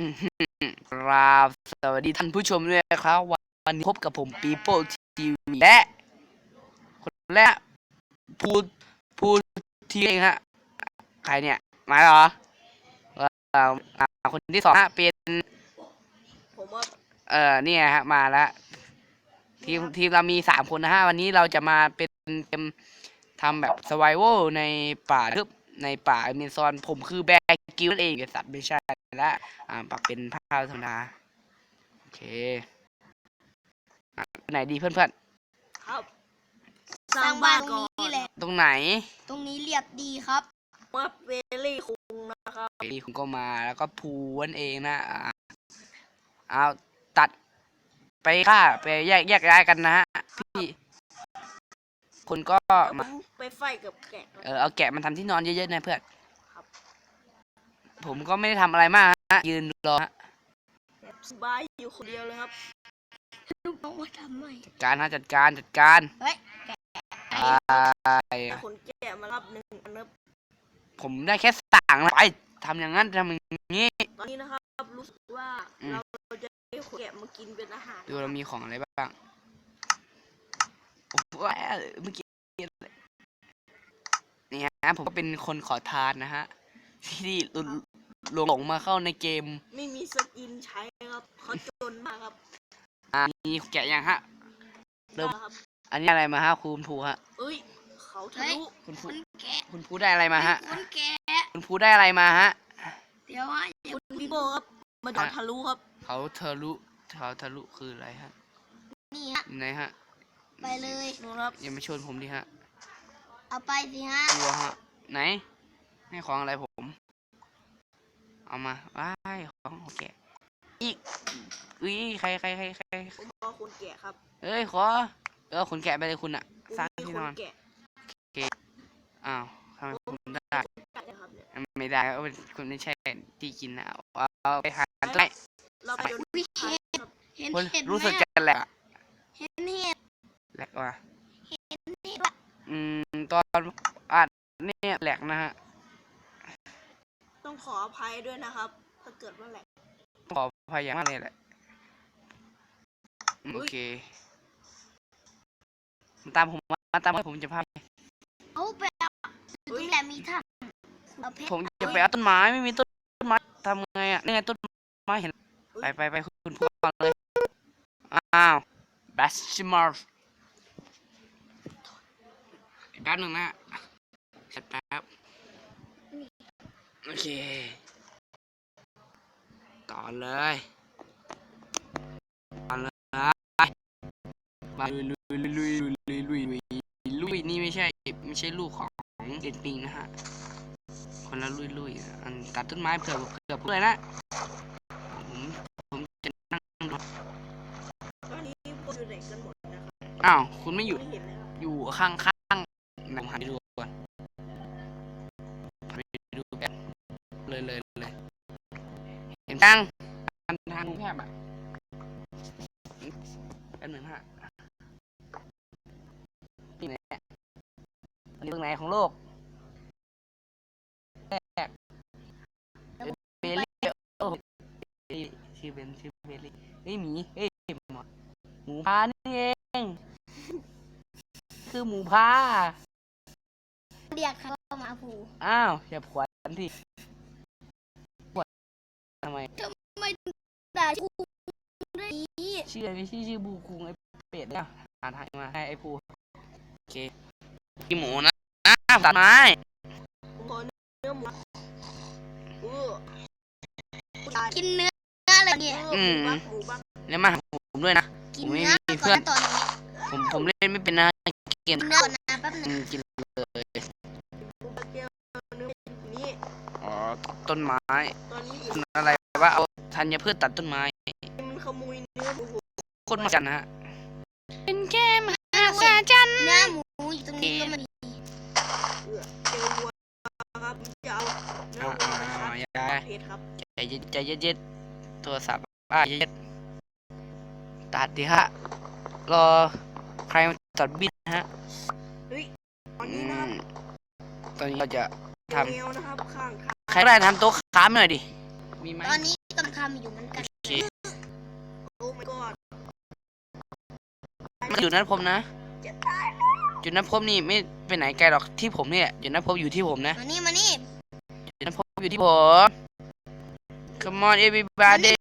อื้อหือกราบสวัสดีท่านผู้ชมด้วยนะครับ วันนี้พบกับผมปีโป้ทีวีและ คนแรกพูดพูดทีเองฮะใครเนี่ยมาเหรออ่าคนที่สองฮะเป็นผมว่าเออเนี่ยฮะมาแล้วทีมทีมเรามีสามคนนะฮะวันนี้เราจะมาเป็นเกมทำแบบสไวโวในป่าทึบ ในป่าอเมซอนผมคือแบกกิลเองไอ้สัตว์ไม่ใช่และอ่าปักเป็นภาพธรรมดาโอเคอะไหนดีเพื่อนครับ สร้างบ้านตรงนี้แหละ ๆ ตรงไหนตรงนี้เรียบดีครับว่าเวลี่คุงนะครับดีคุณก็มาแล้วก็พูนเองนะอ่าเอาตัดไปฆ่าไปแยกแยกย้ายกันนะฮะพี่ คุณก็ผมมา ไปไฟกับแกะครับเออเอาแกะมันทำที่นอนเยอะๆนะเพื่อนครับ ผมก็ไม่ได้ทำอะไรมากฮะยืนรอฮะสบายอยู่คนเดียวเลยครับ ลูกน้องมาทำไมจัดการฮะจัดการจัดการเฮ้ยไปแต่คนแกะมารับหนึ่งอันนะครับผมได้แค่สั่งนะไปทำอย่างนั้นทำอย่างนี้ ตอนนี้นะครับ รู้สึกว่าอืม เราจะได้แกะมากินเป็นอาหารดูเรามีของอะไรบ้าง โอ้โหเมื่อกี้นี่ฮะผมก็เป็นคนขอทานนะฮะ ที่หลงหลงมาเข้าในเกม ไม่มีสกินใช้ครับเขาจนมากครับอ่ามีแกะยังฮะ เริ่ม ครับอันนี้อะไรมาฮะคุณภูฮะ เอ้ย เขาทะลุคุณภูคนแกะคุณภูได้อะไรมาฮะ คนแกะคุณภูได้อะไรมาฮะ เดี๋ยวฮะเดี๋ยวคุณพี่โบครับมาจอดทะลุครับ เขาทะลุเขาทะลุคืออะไรฮะ นี่ฮะ ไหนฮะ ไปเลยนู่นครับอย่ามาชวนผมดิฮะเอาไปสิฮะกลัวฮะไหน ให้ของอะไรผม เอามาว้ายของโอเคอีกอุ้ยใครใครใครใครผมก็คนแกะครับเอ้ยขอเออขนแกะไปเลยคุณอะผมสร้างมีที่คนนอนแกะอ้าวทำไมผมได้แกะนะครับเนี่ยไม่ได้เอาคุณไม่ใช่ที่กินนะเอาเอาไปหาต้นไม้เราไปโดนวิเห็นเห็นคนเห็นไหมรู้สึกอะจะแหลกอะเห็นเห็น แหลกว่ะเห็นเห็นว่าอืม ตอนอัดเนี่ยแหลกนะฮะ ต้องขออภัยด้วยนะครับ ถ้าเกิดว่าแหละ ขอพยายามมากเลยแหละอืมอุ๊โอยเคมาตามผมมามาตามผมผมจะพาไปเอาไปเอาตรงนี้แหละมีถ้ำเอาเพชรผมจะไปเอาต้นไม้ไม่มีต้นไม้ทำไงอะนี่ไงต้นไม้เห็น ไปไปไปคุณพ่อเลย อ้าวบัสชิมาร์ แป๊บหนึ่งนะสักแป๊บโอเค ต่อเลยต่อเลยมาลุยลุยลุยลุยลุยลุยลุยนี่ไม่ใช่ ไม่ใช่ลูกของเด็ดปิงนะฮะ คนละลุยลุยอันตัดต้นไม้เผื่อเผื่อเพื่อนนะผมผมจะนั่งรถอ้อ้าว คุณไม่อยู่ อยู่ข้างข้าง มหันไปดูก่อนไปดูกันเลยเลยเลยเห็นทางทางทางแคบอะกันเหนึ่งฮะที่ไหนอันนี้ตรงไหนของโลกแรกเบลลี่โอ้เบลลี่ชื่อเบนชื่อเบลลี่เฮ้ยหมีเฮ้ยหมอหมูพานี่เอง คือหมูพา เรียกเขามาผูอ้าวอย่าขวัญที่ขวัญทำไม ทำไมถึงด่ากูได้นี้ชื่ออะไรชื่อชื่อบูคุงไอเป็ดเนี่ยหาทางมาให้ไอภูโอเคกินหมูนะตัดไม้ผมขอเนื้อหมูเออกินเนื้ออะไรเนี่ยเออหมูบักหมูบักแล้วมาหาผมด้วยนะกินผมไม่เนื้อมีก่เพื่ออนนนะตอนนี้ผมผมเล่นไม่เป็นนะเกกิมนเนื้อก่อนนะแป๊บนึอืงมกินเลย ต้นไม้ตอนนี้ต้นอะไรว่าเอาธัญพืชตัดต้นไม้ มันขโมยเนื้อหมูผมโคนมากันนะฮะ เป็นแก้มหาซาจันเนื้อหมูอยู่ตรงนี้ก็ไมันเออเจอวัวครับผมจะเอาเนื้ออ่าวัวนะครับอย่าเพชรครับใจเย็นใจเย็นๆโทรศัพท์ป้าเย็นๆตัดดิฮะ รอใครมาตัดบิดนะฮะตอนอืนี้นะครับมตอนนี้เราจะทเอวนะครับข้างทางำ ใครก็ได้ทำโต๊ะค้ามหน่อยดิ มีไหมตอนนี้กำลังทำอยู่เหมือนกันโอเคโอ้ my god มันอยู่นั้นผมนะ จะตายจุดนั้นพบนี่ไม่ไปไหนไกลหรอกที่ผมเนี่ยจุดนั้นพบอยู่ที่ผมนะมานี่มานี่จุดนั้นพบอยู่ที่ผม Come on มา everybody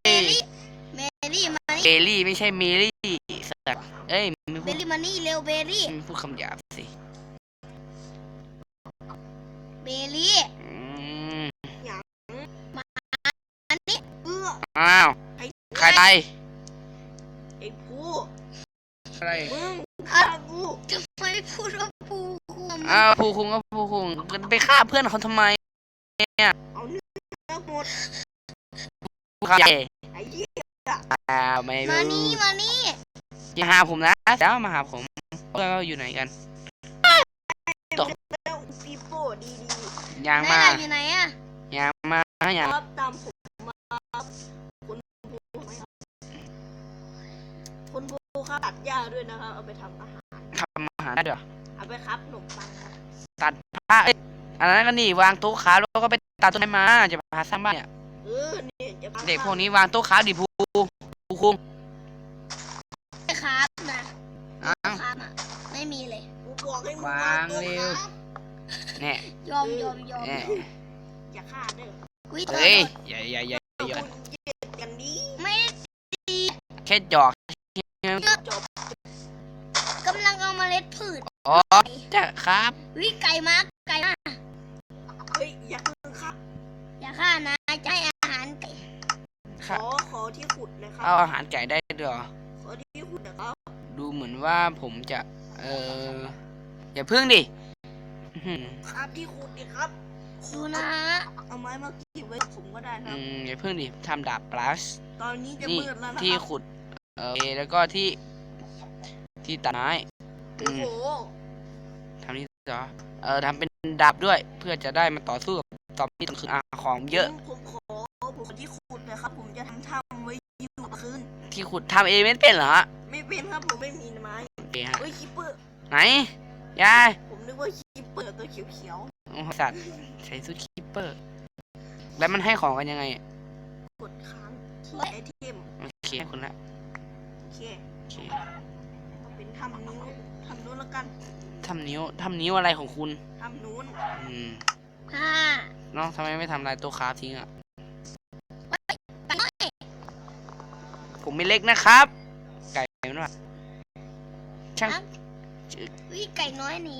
นี่เบลลี่เบลลี่มาเอนี่ลี่ไม่ใช่เมลี่สัตว์เอ้ยไม่เบพูลดลี่มานี่เร็วเบลลี่ไม่พูดคำหยาบสิเบลลี่ นี้เอื้ออ้าวใครตายไอ้ผู้อะไรมึงฆ่ากูทำไมไม่พูดว่าปูคุมอ้าวผู้คุงก็ผู้คุงไปฆ่าเพื่อนเขาทำไมเอาเนื้อหมดครับไอ้เหี้ยอ้าวไม่มารู้นี่มานี่อย่าหาผมนะเดี๋ยวมาหาผมเพื่อนเราอยู่ไหนกันตกแล้วปีโป้ดียางไหนมาล่ะอยู่ไหนอะยางมาๆยางครับตามผมมา ครับคุณผู้ไหมครับคุณผู้ครับตัดหญ้าด้วยนะครับ เอาไปทำอาหารทำอาหารได้เดี๋ยวเอาไปครับขนมปังครับตัดผ้าเอ้ยอันนั้นก็นี่วางโต๊ะขาวแล้วก็ไปตัดต้นไม้มาจะพาสร้างบ้านเนี่ยเออนี่จะพาเด็กพวกนี้วางโต๊ะขาวดิภูภูคุงไม่ครับนะอ้าว ครับอะไม่มีเลย กูบอกให้มึงวางตัวเร็ว ครับเนี่ยยอมยอมยอมเนี่ยอย่าฆ่าเด้ออุ้ยเฮ้ย อย่าอย่าอย่า แค่หยอกจบกำลังเอาเมล็ดพืชอ๋อจะครับวิไก่มาไก่มาเฮ้ยอย่าเพิ่งครับอย่าฆ่านะจะให้อาหารไก่ขอขอที่ขุดนะครัเอาบอาหารไก่ได้ด้วยเหรอขอที่ขุดนะครับดูเหมือนว่าผมจะเอออย่าพึ่งดิอื้อหือครับที่ขุดดิครับดูนะเอาไม้มากีบไว้ผมก็ได้นะคอืรับมอย่าพึ่งดิทำดาบปลัสตอนนี้จะนี่มืดแล้วนะที่ครับขุด เออแล้วก็ที่ที่ตัดไม้โอ้โหทำนี่เหรอเออทำเป็นดาบด้วย เพื่อจะได้มาต่อสู้กับซอมบี้ตอนคืนอาของเยอะ ผมผมขอผมขอที่ขุดนะครับ ผมจะทำถ้ำไว้อยู่คืนที่ขุดทำเองไม่เป็นเหรอไม่เป็นครับผมไม่มีไม้โอเคฮะเฮ้ยคิปเปอร์ไหนยายผมนึกว่าคิปเปอร์ตัวเขียวโอ้สัตว์ใส่ชุดคีปเปอร์ แล้วมันให้ของกันยังไงๆกดค้างที่ไอเทมโอเคให้คุณละโอ เคโอเคเอาเป็นทำนิ้วทำนู้นแล้วกันทำนิ้วทำนิ้วอะไรของคุณทำนู้นอืมห้าน้องทำไมไม่ทำลายตัวคราฟทิ้งอะไก่น้อยผมไม่เล็กนะครับ ไก่มันว่าช่างวิไก่น้อยหนี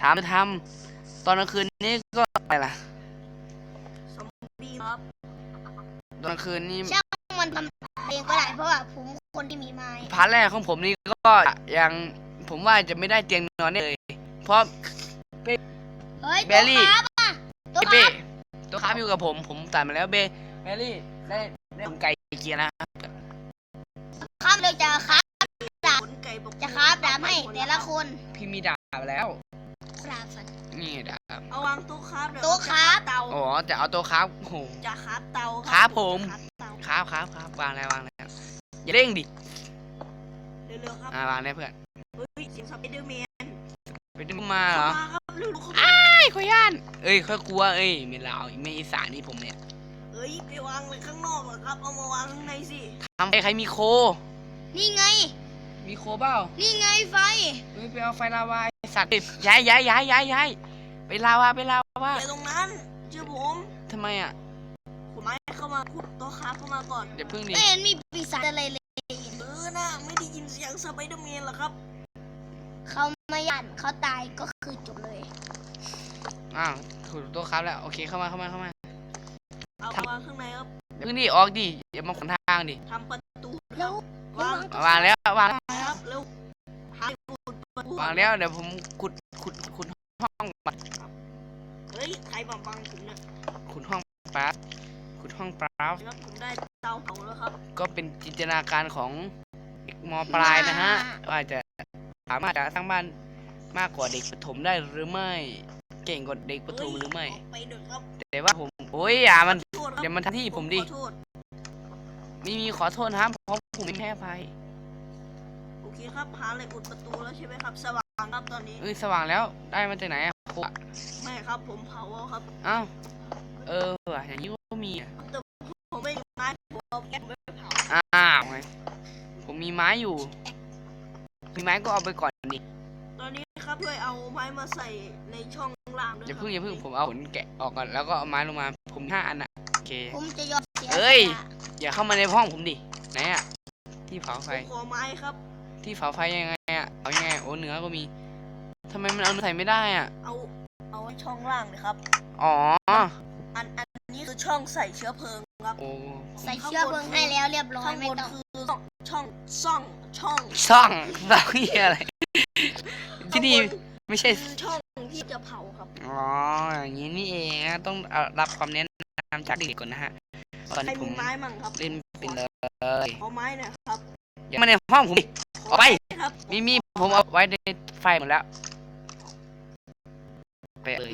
ถามทำตอนกลางคืนนี่ก็อะไรล่ะซอมบี้ครับตอนกลางคืนนี่ช่างมันทำเองก็ได้เพราะว่าผม คนที่มีไม้พาร์ทแรกของผมนี่ก็ยังผมว่าจะไม่ได้เตียงนอนแน่เลย เพราะ เฮ้ยเบตัวลลี่ครับอะตัวคเบ้รับตัวคราฟอยู่กับผม ผมตัดมาแล้วเบ้เบลลี่ได้ได้ผมไก่เกียร์นะครับเลยจะครับขนไก่บอกจะครับดาบให้แต่ละคนพี่มีดาบแล้วครับฟัน นี่ดาบเอาวางโต๊ะครับเดี๋ยวโต๊ะครับ เตาอ๋อจะเอาตัวคราฟโอ้โห จะครับเตาครับผม จะเตาคราฟคราฟคราฟวางแล้ววางแล้ว อย่าเร่งดิเร็วๆครับอ่าวางได้เพื่อนเฮ้ยเสียงสไปเดอร์แมนไปดึงมาเหรอเข้ามาครับเร็วๆเข้ามาไอ้ายขอย่าน เอ้ยค่อยกลัวเอ้ยไม่ลาวไม่อีสานนี่ผมเนี่ยเฮ้ยไปวางเลยข้างนอกเหรอครับเอามาวางข้างในสิทำไปใครมีโค นี่ไง มีโคเปล่านี่ไงไฟ เฮ้ยไปเอาไฟลาวาไอ้สัตว์ย้ายย้ายย้ายย้ายย้ายไปลาวาไปลาวาอย่าตรงนั้นเชื่อผมทำไมอะผม ไม้เข้ามาพูดโต๊ะครับเข้ามาก่อน เดี๋ยวพึ่งดิ ไม่เห็นมีปีศาจอะไรเลยเออน่ะไม่ได้ยินเสียงสไปเดอร์แมนเหรอครับ เขาไม่ยันเขาตายก็คือจบเลยอ้าวถูกตัวครับแล้ว โอเคเข้ามาเข้ามาเข้ามา เอาวางข้างในครับเดี๋ยวพึ่งดิออกดิอย่ามาขนทางดิทำประตูแล้ววางเอาวางแล้ววางแล้วครับเร็วหาปูดประตูวางแล้วเดี๋ยวผมขุดขุดขุดห้องก่อนเฮ้ยใครมาบังผมเนี่ยขุดห้องปลา ขุดห้องปลาครับผมได้เตาเผาแล้วครับก็เป็นจินตนาการของเด็กมปลายนะฮะว่าจะสามารถจะสร้างบ้านมากกว่าเด็กประถมได้หรือไม่ เก่งกว่าเด็กประถมหรือไม่เฮ้ยกไปเด้อครับแต่ว่าผมโอ้ยอย่ามัน โทษครับเดี๋ยวมันทำที่ผมดิ ขอโทษไม่มีขอโทษนะครับเพราะผมไม่แพ้ภัยโอเคครับหาอะไรอุดประตูแล้วใช่ไหมครับ สว่างครับตอนนี้เอ้ยสว่างแล้วได้มาจากไหนอะโคอะไม่ครับผมเผาเอาครับอ้าวเออว่ะอย่างนี้ก็ มีผมไม่มีไม้ผมเอาแก๊สไม่ไปเผาอ้าวไงผมมีไม้อยู่ มีไม้ก็เอาไปก่อนดิตอนนี้ครับเลยเอาไม้มาใส่ในช่องล่างด้วยอคย่าเพิ่งอย่าเพิ่งผมเอาขนแกะออกก่อนแล้วก็เอาไม้ลงมา ผมห้าอันอะโอเค ผมจะยอมเสียเอ้ยอย่าเข้ามาในห้องผมดิไหนอะที่เผาไฟ ผมขอไม้ครับ ที่เผาไฟยังไงอะเผายังไงโอ้เนื้อก็มีทำไมมันเอาใส่ไม่ได้อะเอาเอาไว้ช่องล่างเลยครับ อ๋อ อันอัน นี้คือช่องใส่เชื้อเพลิงครับ โอ้ใส่เชื้อเพลิงให้แล้วเรียบร้อยข้างไม่บนต้อง คือช่องช่องช่องซ่องซ่องเหียอะไร ที่นี่ข้างบไม่ใช่ คือช่องที่จะเผาครับอ๋อ อย่างนี้นี่เองนะต้องเอารับความแนะนำจากเด็กก่อนนะฮะ ตอนใครนี้ผมีมไม้มั่งครับเล่นเป็นเลยขอไม้หน่อยครับอย่ามาในห้องผมดิออกไป ครับมีมีผมเอาไว้ในไฟหมดแล้ว ไปเลย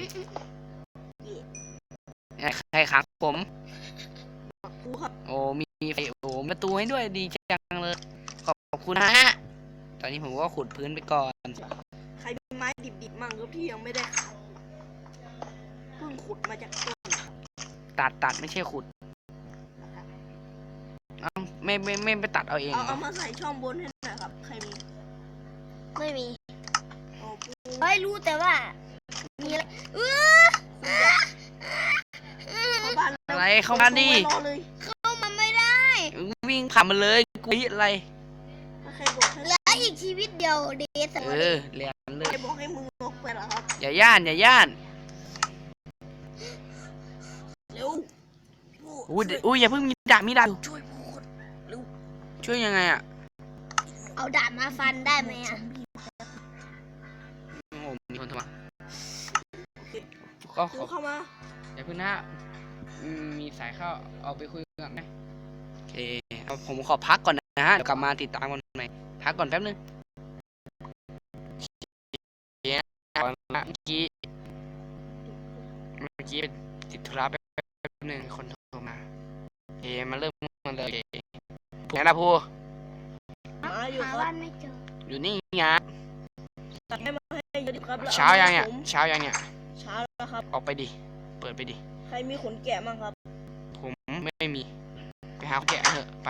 ใครขังผม กูครับโอ้มีไฟโอ้มีประตูให้ด้วยดีจังเลย ขอบคุณฮะ ตอนนี้ผมก็ขุดพื้นไปก่อน ใครมีไม้ดิบๆมั่งครับที่ยังไม่ได้ขายเพิ่งขุดมาจากต้นครับตัดตัดไม่ใช่ขุดเอ้าไม่ไม่ไม่ไปตัดเอาเองเอาเหรเอาอมาใส่ช่องบนให้หน่อยครับ ใครมีไม่มีเอาปูเฮ้ยรู้แต่ว่า มีอะไรเออ อะไรเข้ามาดิไว้รอเลยเข้ามาไม่ได้วิ่งผ่านมาเลยกูคิดอะไร ถ้าใครบอกให้เหลืออีกชีวิตเดียวเดสเออเรียนเลยใครบอกให้มึงนกไปเหรอครับอย่าย่านอย่าย่านเร็วพูดอุ้ยอุ้ยอย่าเพิ่งมีดาบมีดาบช่วยพูดเร็วช่วยยังไงอะเอาดาบมาฟันได้ไหมอะโอ้มีคนโทรมาโอเคก็ขดูอเข้ามาอย่าเพิ่งนะ อืมมีสายเข้าเอาไปคุยกันไหมโอเคเอาผมขอพักก่อนนะฮะเดี๋ยวกลับมาติดตามกันใหม่พักก่อนแป๊บนึงโอเคนะเมื่อกี้เมื่อกี้ติดธุระแป๊บนึงคนโทรมาโอเคมาเริ่มกันเลยไหนล่ะพูมาอยู่หาครัว่าบไม่เจออยู่นี่ไงตัดให้มาให้เยอะดิครับแล้วเช้ายังเนี่ยผมเช้ายังเนี่ย เช้าแล้วครับ ออกไปดิ เปิดไปดิใครมีขนแกะมั่งครับ ผมไม่มี ไปหาแกะเถอะไป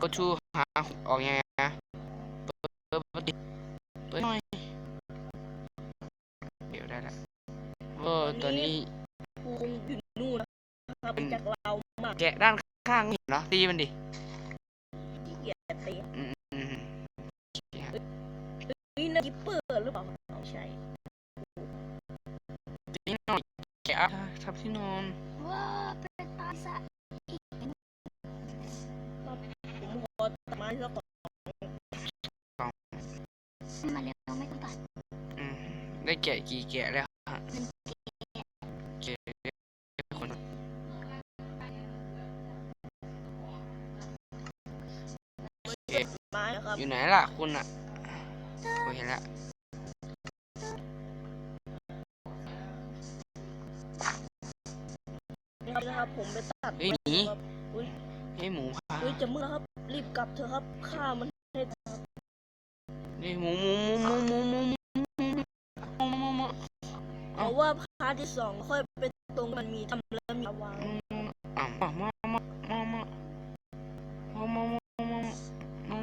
ก็ชูหาออกยังไงนะเปิดเปิดเปิดดิเปิดหน่อยเดี๋ยวได้ละเออตัวนี้กูคงอยู่นู่นนะครับจากเรามากแกะด้านข้างไม่เห็นเหรอตีมันดิที่เกียจตีอืมอืมนี่นะกิปเปอร์หรือเปล่าไม่ใช่ตีหน่อย แกะทับที่นอนว่าไปตายซะผมขอตัดไม้สักก่อนมาเร็วไม่ต้องตัดอืมได้แกะกี่แกะแล้วฮะแกะคนไม้นะครับอยู่ไหนล่ะคุณอะโอเห็นละ ฮ้ยหมีครับอุ้ยเฮ้ยหมูพาอุ้ยจะมืดแล้วครับ รีบกลับเถอะครับฆ่ามันให้เฮ้ยหมูหมูหมูหมูหมูหมูหมูหมูหมูหมูเพราะว่าพาร์ทที่สองค่อยไปตรงมันมีทำแล้วมีวางอะมามามามามามามามามา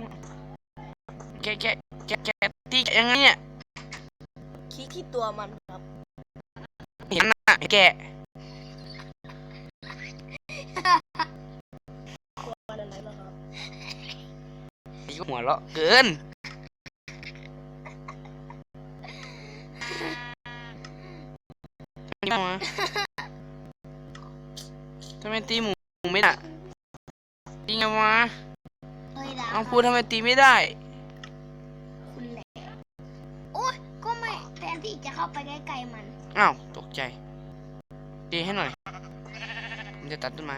มาแกะแกะแกะแกะตีแกะยังไงเนี่ยคลิกที่ตัวมันครับเห็นน่ะแกะตัว ก็หัวเราะเกินนี่มาทำไมตีหมูไม่ได้ตีไงวะเฮ้ยดาบเอาพูดทำไมตีไม่ได้ คุณแหละโอ้ยก็ไม่แทนที่จะเข้าไปใกล้ๆมัน อ้าว ตกใจ ตีให้หน่อย มันจะตัดต้นไม้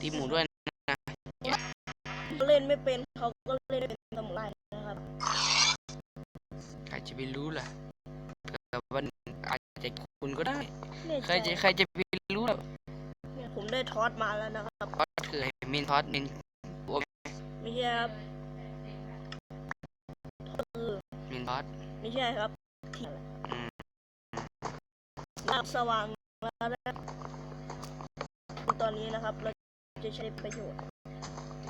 ตีหมูด้วยนะ เล่นไม่เป็นเขาก็เล่นเป็นสมุไรนะครับใครจะไปรู้ล่ะเผื่อวันอาจจะคุณก็ได้เนี่ยใครจะใครจะไปรู้ล่ะเนี่ยผมได้ทอสมาแล้วนะครับทอดคือเมนทอดเมนไม่ใช่ครับคือเมนทอดไม่ใช่ครับที่อะไรอืมลาบสว่างแล้วนะตอนนี้นะครับเราจะใช้ประโยชน์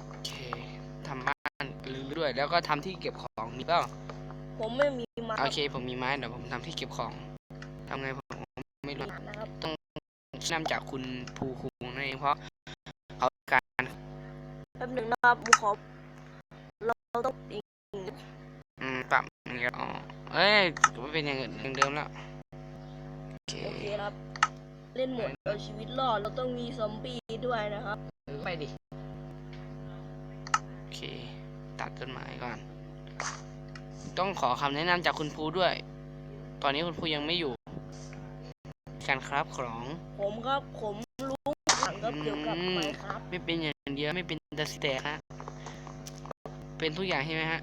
โอเค ด้วย แล้วก็ทำที่เก็บของมีเปล่าผมไม่มีไม้โอเค ผมมีไม้เดี๋ยวผมทำที่เก็บของทำไงผมไม่รู้นะครับนำจากคุณภูคุงนั่นเองเพราะเขาการแป๊บหนึ่งนะครับผมขอเราต้องอีกอืมปรับอย่างเงี้ยอ๋อเอ้ยไม่เป็นอย่างอื่นอย่างเดิมแล้วโอเคโอเคครับเล่นโหมดเอาชีวิตรอดเราต้องมีซอมบี้ด้วยนะครับ ไปดิ โอเค ตัดต้นไม้ก่อน ต้องขอคำแนะนำจากคุณภูด้วย ตอนนี้คุณภูยังไม่อยู่การครับของผมครับผมรู้หลังครับเกี่ยวกับอืมไม้ครับ ไม่เป็นอย่างเดียวไม่เป็นแต่สิแตกฮะเป็นทุกอย่างใช่ไหมฮะ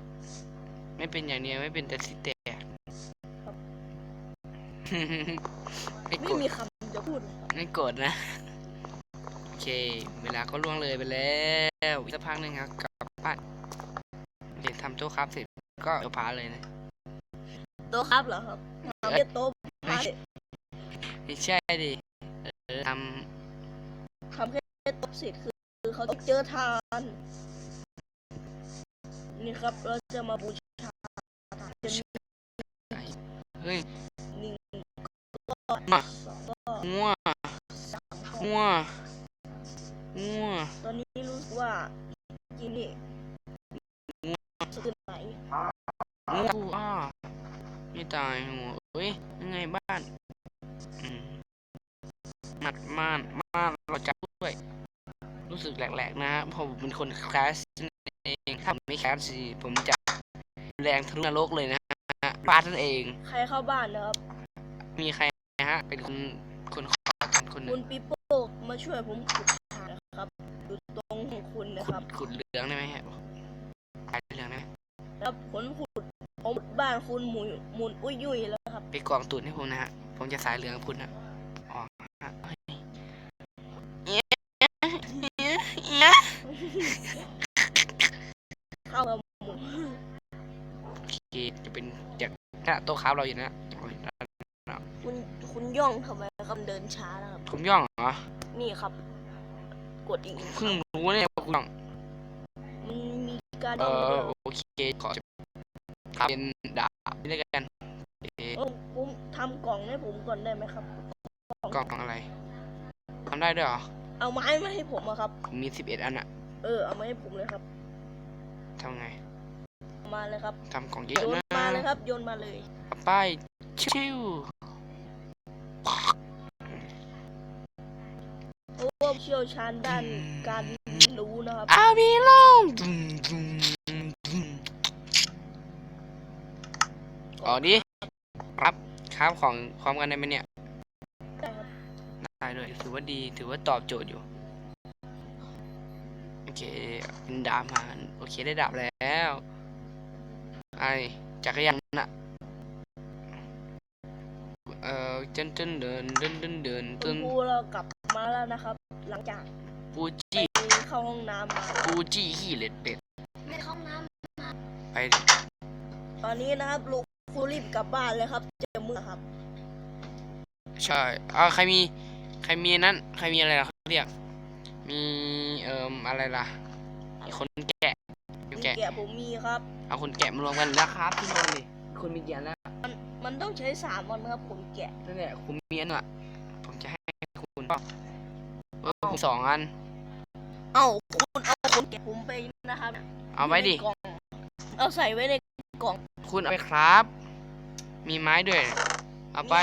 ไม่เป็นอย่างเดียวไม่เป็นแต่สิแตกไม่โกไม่รธมีคำจะพูดเลยครับไม่โกรธนะโอเค เวลาก็ล่วงเลยไปแล้วอีกสักพักหนึ่งครับกลับบ้าน โอเคทำโต๊ะครับเสร็จก็เดี๋ยวพาเลยนะโต๊ะครับเหรอครับทำเป็นโต๊ะไม่ใช่ไม่ใช่ดิเออททำแค่โต๊ะเสร็จคือคือเขาต้องเจอทาน นี่ครับเราจะมาบูชาทานเป็นำเฮ้ยหนึ่งมาสองก็งัวสามก็งัวงัวตอนนี้รู้สึกว่ากินนี่ งูอ้อไม่ตายหัวเฮ้ยยังไงบ้านอืมมัดม่านม่านเราจับด้วย รู้สึกแหลกๆนะเพราะผมเป็นคนคลาสเองถ้าผมไม่คลาสสิผมจะแรงทะลุนรกเลยนะฮะบ้านนั่นเอง ใครเข้าบ้านนะครับ มีใครนะฮะ เป็นคนคนขอกันคนหคุนึ่ณงปีโป้มาช่วยผมขุดทานนะครับอยู่ตรงของคุณนะขุครัดบขุดเหลืองได้ไหมฮะขายเหลืองได้ไหมแล้วผลขุดผม บ้านคุณหมุนหมุนอุ้ยยุยแล้วครับไปกองตูดให้ผมนะฮะ ผมจะสายเหลืองกับคุณนะอ๋อฮะเฮ้ยเอ๊ะเอ๊ะเอ๊ะเข้ามาหมุนโอเคจะเป็นจากหน้าโต๊ะค้าเราอยู่นะโอ้ยคุณคุณย่องทำไมครับเดินช้านะครับ ผมย่องเหรอ นี่ครับ กดอีกเพิ่งรู้เนี่ยว่าคุณย่องมันมีการเอย่างอด้วยโอเคขอ ทำเป็นดาบนี่แล้วกันโอเคเออผมทำกล่องให้ผมก่อนได้ไหมครับ กล่องอะไรทำได้ด้วยเหรอ เอาไม้มาให้ผมอะครับผมมีสิบเอ็ดอันอะเออ เอามาให้ผมเลยครับทำไงเอามาเลยครับทำกล่องเยโยอะนๆนะมาเลยครับ โยนมาเลยเอาไปชิวเพราะว่าเชี่ยวชาญด้านการรู้นะครับอาบีลงดุมดุมดุม อ๋อดิครับครับของพร้อมกันได้ไหมเนี่ยได้ครับได้ด้วยถือว่าดีถือว่าตอบโจทย์อยู่ โอเคเป็นดาบมาโอเคได้ดาบแล้วไอจักรยานน่ะเอ่อเดินเดินเดินเดินเดินเดินคุเดิณนครูเรากลับมาแล้วนะครับ หลังจากปูไปจี้เข้าห้องน้ำมาปูจี้ขี้เหล็ดเป็ดไม่เข้าน้ไป ตอนนี้นะครับลูกค รูรีบกลับบ้านเลยครับจะมือครับ ใช่อ่าใครมีใครมีนั้นใครมีอะไรล่ะเขาเรียก มีเอ่มอะไรล่ะมีคนแกะมีแกะแกะผมมีครับ เอาเอาคนแกะมารวมกันแล้วครับที่นอนดิคุณมีกี่อันแล้วมันต้องใช้สามวันครับผมแกะนั่นแหละคุณมีอันน่ะผมจะให้คุณเปล่าเออคุณสองอัน เอ้าคุณเอาคนแกะผมไปนะครับ เอาไว้ดิในกล่องเอาใส่ไว้ในกล่อง คุณเอาไปครับ มีไม้ด้วย เอาไป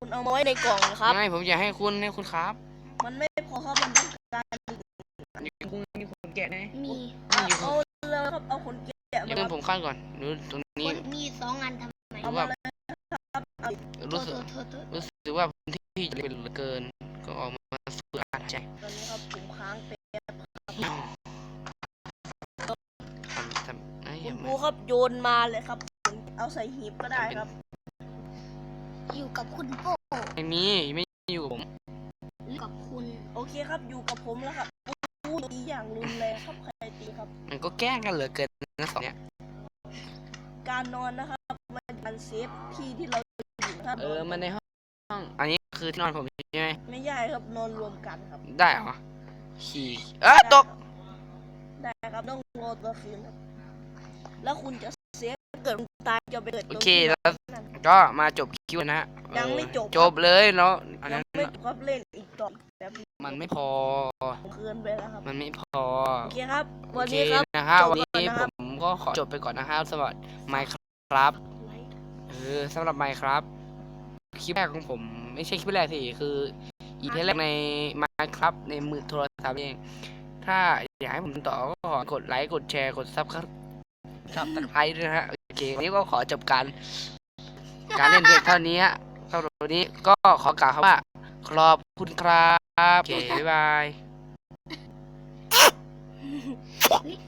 คุณเอามาไว้ในกล่องนะครับ ไม่ ผมจะให้คุณให้คุณครับ มันไม่พอครับมันต้องการนี่คุณนี่คุณแกะไงำมีเอาเอาแล้วครับเอาคนแกะเดี๋มายวครับผมขั้นก่อนดูตรงคนี้นมีสองอันทำไมเอารู้มาว่าเลยครับเอารู้สึกโทษโทษโทษรู้สึกว่าพื้นที่จะเป็นเหลือเกิน ก็ออกมาสูดอากาศหายใจตอนนี้ครับผมค้างไปทำทำไอ้คุเหี้ยณคมัรูนครับโยนมาเลยครับผม เอาใส่หีบก็ได้ครับ อยู่กับคุณโป้ไม่มีไม่อยู่กับผมหรือกับคุณโอเคครับอยู่กับผมแล้วครับพูดดีอย่างรุนแรงครับใครตีครับ มันก็แกล้งกันเหลือเกินนะสองเนี้ยการนอนนะครับมันเป็นเซฟที่ที่เราอยู่ถ้าเออมันในห้อง อันนี้คือที่นอนผมใช่ไหมไม่ใช่ครับนอนรวมกันครับ ได้เหรอขี่เอ้ยตกได้ครับต้องรอตัวคืนครับ แล้วคุณจะ เสียเกิดคุณตายจะไปเกิดตโอรงเคที่แล้ว นั่นก็มาจบคลิวนะฮะยังไม่จบจบเลยเนาะอันยันั้งนไม่จบครับเล่นอีกต่อแบบมันไม่พอเกินไปแล้วครับมันไม่พอโอเคครับโอวันเคนี้ครับนะฮะจบวันก่อนนี้นะผครับ มก็ขอจบไปก่อนนะครับสำหรับไมค์ครับเออสำหรับไมค์ครับคลิปแรกของผม ไม่ใช่คลิปแรกสิคือ อีพีแรกในไมค์ครับในมือโทรศัพท์เอง ถ้าอยากให้ผมต่อก็ขอกดไลค์กดแชร์กดซับ สับซับสไครต์ด้วยนะฮะโอเควันนี้ก็ขอจบการ การเล่นเพียงเท่านี้ฮะสำหรับวันนี้ก็ขอกล่าวคำว่าขอบคุณครับโอเคบ๊ายบายเฮ้ย